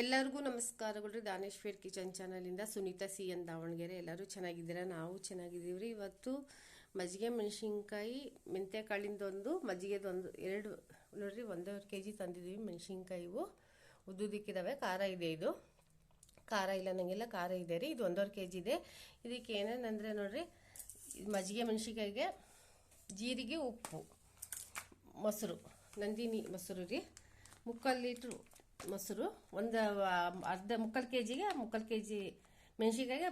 ಎಲ್ಲರಿಗೂ ನಮಸ್ಕಾರಗಳು. ರೀ ದಾನೇಶ್ವರ್ ಕಿಚನ್ ಚಾನಲಿಂದ ಸುನೀತಾ ಸಿ ಎನ್ ದಾವಣಗೆರೆ. ಎಲ್ಲರೂ ಚೆನ್ನಾಗಿದ್ದೀರಾ? ನಾವು ಚೆನ್ನಾಗಿದ್ದೀವಿ ರೀ ಇವತ್ತು ಮಜ್ಜಿಗೆ ಮೆಣಸಿನ್ಕಾಯಿ ಮೆಂತ್ಯಕಾಳಿಂದೊಂದು, ಮಜ್ಜಿಗೆದೊಂದು ಎರಡು, ನೋಡಿರಿ, ಒಂದೂವರೆ ಕೆ ಜಿ ತಂದಿದ್ದೀವಿ ಮೆಣಸಿನ್ಕಾಯಿವು ಉದ್ದುದಿಕ್ಕಿದ್ದಾವೆ ಖಾರ ಇದೆ ಇದು. ಖಾರ ಇಲ್ಲ ನನಗೆಲ್ಲ ಖಾರ ಇದೆ ರೀ. ಇದು ಒಂದೂವರೆ ಕೆ ಜಿ ಇದೆ. ಇದಕ್ಕೆ ಏನೇನಂದರೆ ನೋಡಿರಿ ಮಜ್ಜಿಗೆ ಮೆಣಸಿನ್ಕಾಯಿಗೆ ಜೀರಿಗೆ, ಉಪ್ಪು, ಮೊಸರು, ನಂದಿನಿ ಮೊಸರು ರೀ. ಮುಕ್ಕಾಲು ಲೀಟ್ರು ಮೊಸರು. ಒಂದು ಅರ್ಧ ಮುಕ್ಕಾಲು ಕೆ ಜಿಗೆ ಮುಕ್ಕಾಲು ಕೆ ಜಿ ಮೆಣಸಿನ್ಕಾಯಿಗೆ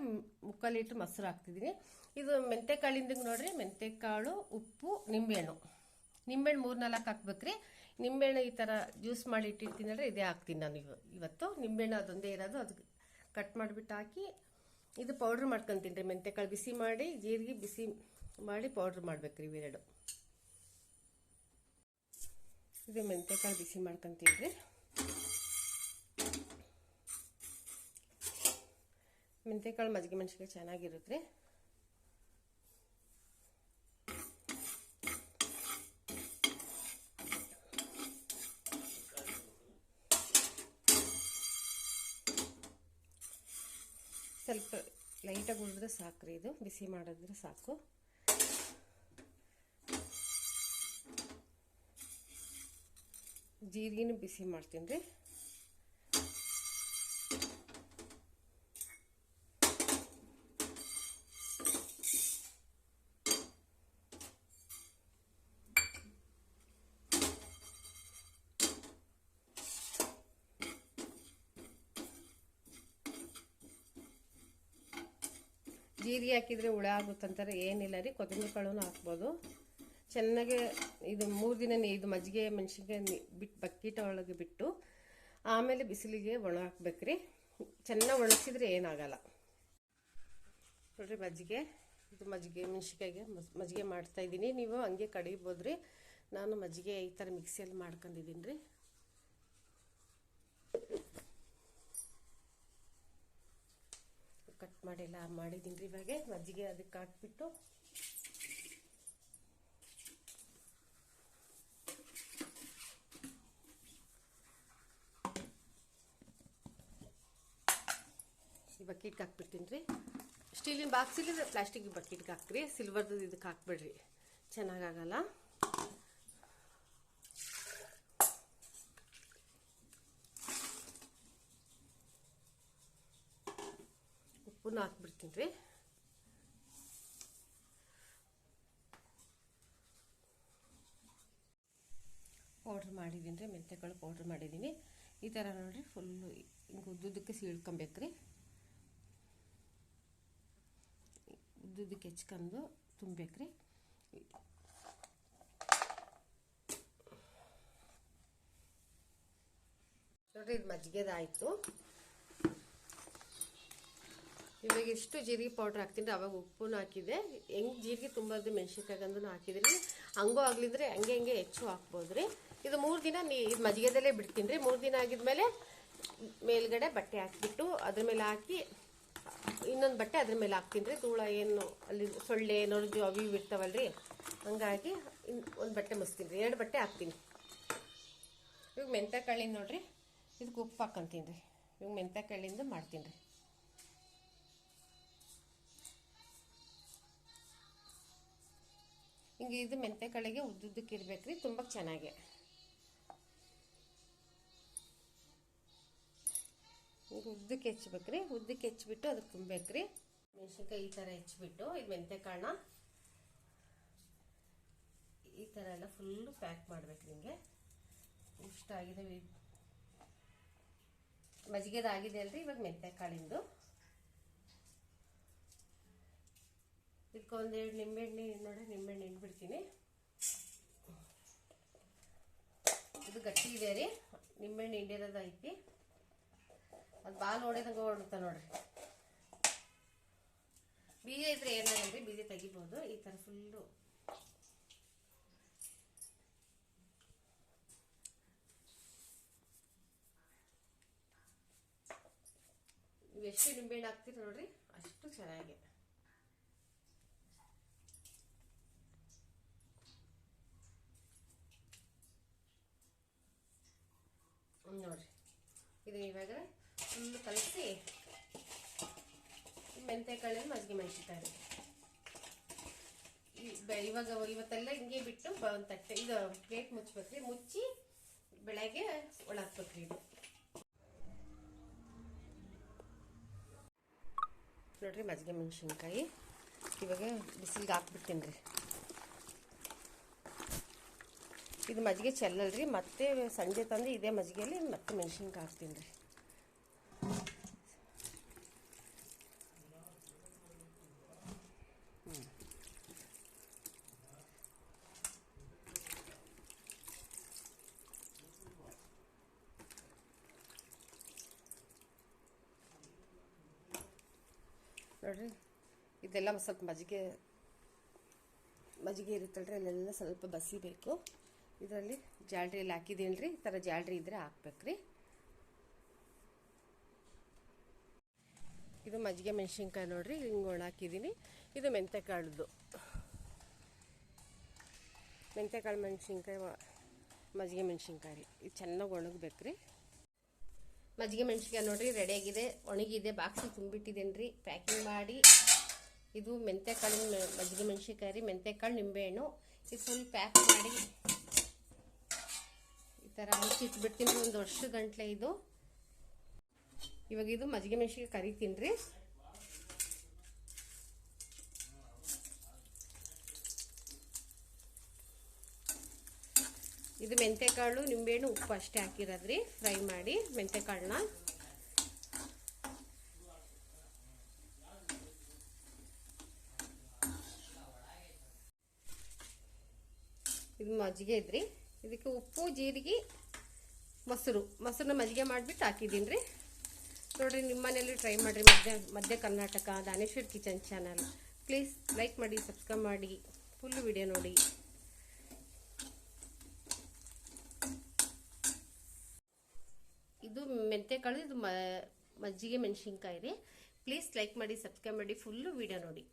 ಮುಕ್ಕಾಲು ಲೀಟ್ರ್ ಮೊಸರು ಹಾಕ್ತಿದ್ದೀನಿ. ಇದು ಮೆಂತೆಕಾಳಿಂದ ನೋಡ್ರಿ, ಮೆಂತೆಕಾಳು, ಉಪ್ಪು, ನಿಂಬೆಹಣ್ಣು. ನಿಂಬೆಹಣ್ಣು ಮೂರು ನಾಲ್ಕು ಹಾಕ್ಬೇಕ್ರಿ. ನಿಂಬೆಹಣ್ಣು ಈ ಥರ ಜ್ಯೂಸ್ ಮಾಡಿ ಇಟ್ಟಿರ್ತೀನಲ್ರಿ, ಇದೇ ಹಾಕ್ತೀನಿ ನಾನು ಇವ, ಇವತ್ತು. ನಿಂಬೆಹಣ್ಣು ಅದೊಂದೇ ಇರೋದು, ಅದು ಕಟ್ ಮಾಡಿಬಿಟ್ಟು ಹಾಕಿ, ಇದು ಪೌಡ್ರ್ ಮಾಡ್ಕೊತೀನಿ ರೀ ಮೆಂತೆಕಾಳು ಬಿಸಿ ಮಾಡಿ, ಜೀರಿಗೆ ಬಿಸಿ ಮಾಡಿ ಪೌಡ್ರ್ ಮಾಡ್ಬೇಕ್ರಿ ಇವೆರಡು ಇದು ಮೆಂತೆಕಾಳು ಬಿಸಿ ಮಾಡ್ಕೊಂತೀನಿ ರೀ. ಮೆಂತೆಕಾಳು ಮಜ್ಜಿಗೆ ಮೆಣಸಿಗೆ ಚೆನ್ನಾಗಿರುತ್ತೆ. ಸ್ವಲ್ಪ ಲೈಟಾಗಿ ಉಳಿದ್ರೆ ಸಾಕು ರೀ ಇದು. ಬಿಸಿ ಮಾಡಿದ್ರೆ ಸಾಕು. ಜೀರಿಗೆನೂ ಬಿಸಿ ಮಾಡ್ತೀನಿ ರೀ. ಜೀರಿಗೆ ಹಾಕಿದರೆ ಹುಳ ಆಗುತ್ತಂತಾರೆ ಏನಿಲ್ಲ ರೀ, ಕೊತ್ತಂಬರಿ ಕಾಳನ್ನು ಹಾಕ್ಬೋದು. ಚೆನ್ನಾಗಿ ಇದು ಮೂರು ದಿನ ಇದು ಮಜ್ಜಿಗೆ ಮೆಣಸಿನ್ಕಾಯಿ ಬಿಟ್ಟು ಬಕ್ಕಿಟ ಒಳಗೆ ಬಿಟ್ಟು ಆಮೇಲೆ ಬಿಸಿಲಿಗೆ ಒಣ ಹಾಕ್ಬೇಕ್ರಿ ಚೆನ್ನಾಗಿ ಒಣಗಿಸಿದ್ರೆ ಏನಾಗಲ್ಲ. ನೋಡಿರಿ ಮಜ್ಜಿಗೆ, ಇದು ಮಜ್ಜಿಗೆ ಮೆಣಸಿನ್ಕಾಯಿಗೆ ಮಜ್ಜಿಗೆ ಮಾಡ್ತಾಯಿದ್ದೀನಿ ನೀವು ಹಂಗೆ ಕಡಿಬೋದು ರೀ. ನಾನು ಮಜ್ಜಿಗೆ ಈ ಥರ ಮಿಕ್ಸಿಯಲ್ಲಿ ಮಾಡ್ಕೊಂಡಿದ್ದೀನಿ ರೀ ಕಟ್ ಮಾಡಿಲ್ಲ, ಮಾಡಿದ್ದೀನಿ ರೀ ಇವಾಗೆ. ಮಜ್ಜಿಗೆ ಅದಕ್ಕೆ ಹಾಕ್ಬಿಟ್ಟು. ಬಕೆಟ್ಗೆ ಹಾಕ್ಬಿಡ್ತೀನಿ ರೀ. ಸ್ಟೀಲಿನ ಬಾಕ್ಸ್ ಇಲ್ಲಿದ್ರೆ ಪ್ಲಾಸ್ಟಿಕ್ ಬಕೆಟ್ಗೆ ಹಾಕ್ರಿ. ಸಿಲ್ವರ್ದು ಇದಕ್ಕೆ ಹಾಕ್ಬಿಡ್ರಿ. ಚೆನ್ನಾಗಾಗಲ್ಲ. ಉಪ್ಪನ್ನು ಹಾಕ್ಬಿಡ್ತೀನಿ ರೀ. ಪೌಡ್ರ್ ಮಾಡಿದ್ದೀನಿ ರೀ ಮೆಂತ್ಯಕಾಳು ಪೌಡ್ರ್ ಮಾಡಿದ್ದೀನಿ. ಈ ಥರ ನೋಡಿರಿ ಫುಲ್ಲು ಹಿಂಗೆ ಉದ್ದುದಕ್ಕೆ ಸೀಳ್ಕೊಬೇಕ್ರಿ ಉದ್ದುದಕ್ಕೆ ಹೆಚ್ಕೊಂಡು ತುಂಬಬೇಕ್ರಿ ನೋಡಿರಿ, ಇದು ಮಜ್ಜಿಗೆದಾಯಿತು. ಇವಾಗ ಎಷ್ಟು ಜೀರಿಗೆ ಪೌಡ್ರ್ ಹಾಕ್ತೀನಿ. ಅವಾಗ ಉಪ್ಪು ಹಾಕಿದೆ ಹೆಂಗೆ ಜೀರಿಗೆ ತುಂಬೋದು ಮೆಣಸಿನ್ಕಾಯಿ ಹಾಕಿದ್ರಿ ಹಂಗೂ ಆಗ್ಲಿದ್ರೆ ಹಂಗೆ ಹಂಗೆ ಹೆಚ್ಚು ಹಾಕ್ಬೋದು ರೀ ಇದು ಮೂರು ದಿನ ನೀ ಇದು ಮಜ್ಜಿಗೆದಲ್ಲೇ ಬಿಡ್ತೀನಿ ರೀ ಮೂರು ದಿನ ಆಗಿದ್ಮೇಲೆ ಮೇಲ್ಗಡೆ ಬಟ್ಟೆ ಹಾಕಿಬಿಟ್ಟು ಅದ್ರ ಮೇಲೆ ಹಾಕಿ, ಇನ್ನೊಂದು ಬಟ್ಟೆ ಅದ್ರ ಮೇಲೆ ಹಾಕ್ತೀನಿ ರೀ ಧೂಳ ಏನು ಅಲ್ಲಿ ಸೊಳ್ಳೆ, ನೊರಜು ಅವು ಇವು ಇರ್ತಾವಲ್ರಿ. ಹಂಗಾಗಿ ಒಂದು ಬಟ್ಟೆ ಮುಸ್ತೀನಿ ರೀ ಎರಡು ಬಟ್ಟೆ ಹಾಕ್ತೀನಿ. ಇವಾಗ ಮೆಂತ್ಯಕಾಳಿಂದ ನೋಡಿರಿ. ಇದಕ್ಕೆ ಉಪ್ಪು ಹಾಕೊಂತೀನಿ ರೀ ಇವಾಗ ಮೆಂತ್ಯಕಾಳಿಂದ ಮಾಡ್ತೀನಿ ರೀ ಹಿಂಗೆ ಇದು ಮೆಂತೆ ಕಳೆಗೆ ಉದ್ದುದ್ದಕ್ಕೆ ರೀ ತುಂಬ ಚೆನ್ನಾಗಿ. ಹಿಂಗೆ ಉದ್ದಕ್ಕೆ ಹೆಚ್ಚಬೇಕ್ರಿ ಉದ್ದಕ್ಕೆ ಹೆಚ್ಚಿಬಿಟ್ಟು ಅದಕ್ಕೆ ತುಂಬಬೇಕ್ರಿ. ಮೆಣಸಿನ್ಕಾಯಿ ಈ ಥರ ಹೆಚ್ಚಿಬಿಟ್ಟು ಇದು ಮೆಂತೆ ಕಾಳನ್ನ ಈ ಥರ ಎಲ್ಲ ಫುಲ್ಲು ಪ್ಯಾಕ್ ಮಾಡ್ಬೇಕು ನಿಮಗೆ. ಇಷ್ಟ ಆಗಿದೆ. ಮಜ್ಜಿಗೆದಾಗಿದೆ ಅಲ್ರಿ ಇವಾಗ ಮೆಂತೆ ಇದಕ್ಕೆ ಒಂದೆರಡು ನಿಂಬೆಹಣ್ಣು ನೋಡಿ, ನಿಂಬೆಹಣ್ಣು ಹಿಂಡ್ಬಿಡ್ತೀನಿ ಇದು ಗಟ್ಟಿ ಇದೆ ರೀ. ನಿಂಬೆಹಣ್ಣು ಹಿಂಡಿರೋದು ಐತಿ. ಅದು ಬಾಲ್ ನೋಡಿದಂಗೆ ಹೊಡುತ್ತೆ ನೋಡ್ರಿ. ಬೀಜ ಇದ್ರೆ ಏನಾಗಲ್ರಿ ಬೀಜ ತೆಗಿಬೋದು. ಈ ಥರ ಫುಲ್ಲು. ಎಷ್ಟು ನಿಂಬೆಹಣ್ಣು ಹಾಕ್ತೀರಿ ನೋಡ್ರಿ? ಅಷ್ಟು ಚೆನ್ನಾಗಿ ನೋಡ್ರಿ ಇದು ಇವಾಗ ಫುಲ್ ಕಲಸಿ ಮೆಂತೆಕಾಳಲ್ಲಿ ಮಜ್ಜಿಗೆ ಬೆ- ಇವಾಗ ಇವತ್ತೆಲ್ಲ ಹಿಂಗೆ ಬಿಟ್ಟು ಒಂದು ತಟ್ಟೆ ಇದು ಪ್ಲೇಟ್ ಮುಚ್ಬೇಕ್ರಿ ಮುಚ್ಚಿ ಬೆಳಗ್ಗೆ ಒಳಾಕ್ಬೇಕ್ರಿ ಇದು. ನೋಡ್ರಿ ಮಜ್ಜಿಗೆ ಮೆಣಸಿನ್ಕಾಯಿ. ಇವಾಗ ಬಿಸಿಲಿಗೆ ಹಾಕ್ಬಿಡ್ತೀನಿ ರೀ. ಇದು ಮಜ್ಜಿಗೆ ಚೆಲ್ಲಲ್ರಿ ಮತ್ತೆ ಸಂಜೆ ತಂದು ಇದೇ ಮಜ್ಜಿಗೆಯಲ್ಲಿ ಮತ್ತೆ ಮೆಣಸಿನ್ಕಾಯಿ ಹಾಕ್ತೀನಿ ರೀ. ನೋಡ್ರಿ, ಇದೆಲ್ಲ ಸ್ವಲ್ಪ ಮಜ್ಜಿಗೆ ಮಜ್ಜಿಗೆ ಇರುತ್ತಲ್ರಿ, ಅಲ್ಲೆಲ್ಲ ಸ್ವಲ್ಪ ಬಸಿಬೇಕು ಇದರಲ್ಲಿ ಜಾಲ್ರಿಯಲ್ಲಿ ಹಾಕಿದ್ದೀನಿ ರೀ ಈ ಥರ ಜಾಲ್ರಿ ಇದ್ರೆ ಹಾಕ್ಬೇಕ್ರಿ. ಇದು ಮಜ್ಜಿಗೆ ಮೆಣಸಿನ್ಕಾಯಿ ನೋಡ್ರಿ, ಹಿಂಗೆ ಒಣ ಹಾಕಿದ್ದೀನಿ ಇದು ಮೆಂತೆಕಾಳ್ದು ಮೆಂತೆಕಾಳು ಮೆಣಸಿನ್ಕಾಯಿ ಮಜ್ಜಿಗೆ ಮೆಣಸಿನ್ಕಾಯಿ ರೀ. ಇದು ಚೆನ್ನಾಗಿ ಒಣಗಬೇಕ್ರಿ. ಮಜ್ಜಿಗೆ ಮೆಣಸಿನ್ಕಾಯಿ ನೋಡ್ರಿ ರೆಡಿಯಾಗಿದೆ ಒಣಗಿದೆ ಬಾಕ್ಸಿ ತುಂಬಿಟ್ಟಿದ್ದೇನೆ ರೀ ಪ್ಯಾಕಿಂಗ್ ಮಾಡಿ. ಇದು ಮೆಂತೆಕಾಳಿನ ಮೆ- ಮಜ್ಜಿಗೆ ಮೆಣಸಿನ್ಕಾಯಿ ರೀ, ಮೆಂತೆಕಾಳು ನಿಂಬೆಹಣ್ಣು ಇದು ಫುಲ್ ಪ್ಯಾಕ್ ಮಾಡಿ. ಥರ ಮುಚ್ಚಿಟ್ಬಿಡ್ತೀನಿ ಒಂದು ವರ್ಷ ಗಂಟ್ಲೆ ಇದು. ಇವಾಗ ಇದು ಮಜ್ಜಿಗೆ ಮೆಣಸಿಗೆ ಕರಿತೀನಿ ರೀ. ಇದು ಮೆಂತೆಕಾಳು ನಿಂಬೆಹಣ್ಣು, ಉಪ್ಪು ಅಷ್ಟೇ ಹಾಕಿರೋದ್ರಿ ಫ್ರೈ ಮಾಡಿ ಮೆಂತೆಕಾಳನ್ನ ಇದು ಮಜ್ಜಿಗೆ ಇದ್ರಿ. ಇದಕ್ಕೆ ಉಪ್ಪು, ಜೀರಿಗೆ, ಮೊಸರು. ಮೊಸರನ್ನ ಮಜ್ಜಿಗೆ ಮಾಡಿಬಿಟ್ಟು ಹಾಕಿದ್ದೀನಿ ರೀ. ನೋಡಿರಿ, ನಿಮ್ಮ ಮನೆಯಲ್ಲಿ ಟ್ರೈ ಮಾಡಿರಿ. ಮಧ್ಯ ಮಧ್ಯ Karnataka, Daneshwar kitchen channel. Please like ಮಾಡಿ, ಸಬ್ಸ್ಕ್ರೈಬ್ ಮಾಡಿ. ಫುಲ್ ವಿಡಿಯೋ ನೋಡಿ. ಇದು ಮೆಂತೆಕಾಳು, ಇದು ಮಜ್ಜಿಗೆ ಮೆಣಸಿನ್ಕಾಯಿ ರೀ. ಪ್ಲೀಸ್ ಲೈಕ್ ಮಾಡಿ, ಸಬ್ಸ್ಕ್ರೈಬ್ ಮಾಡಿ. ಫುಲ್ಲು ವಿಡಿಯೋ ನೋಡಿ.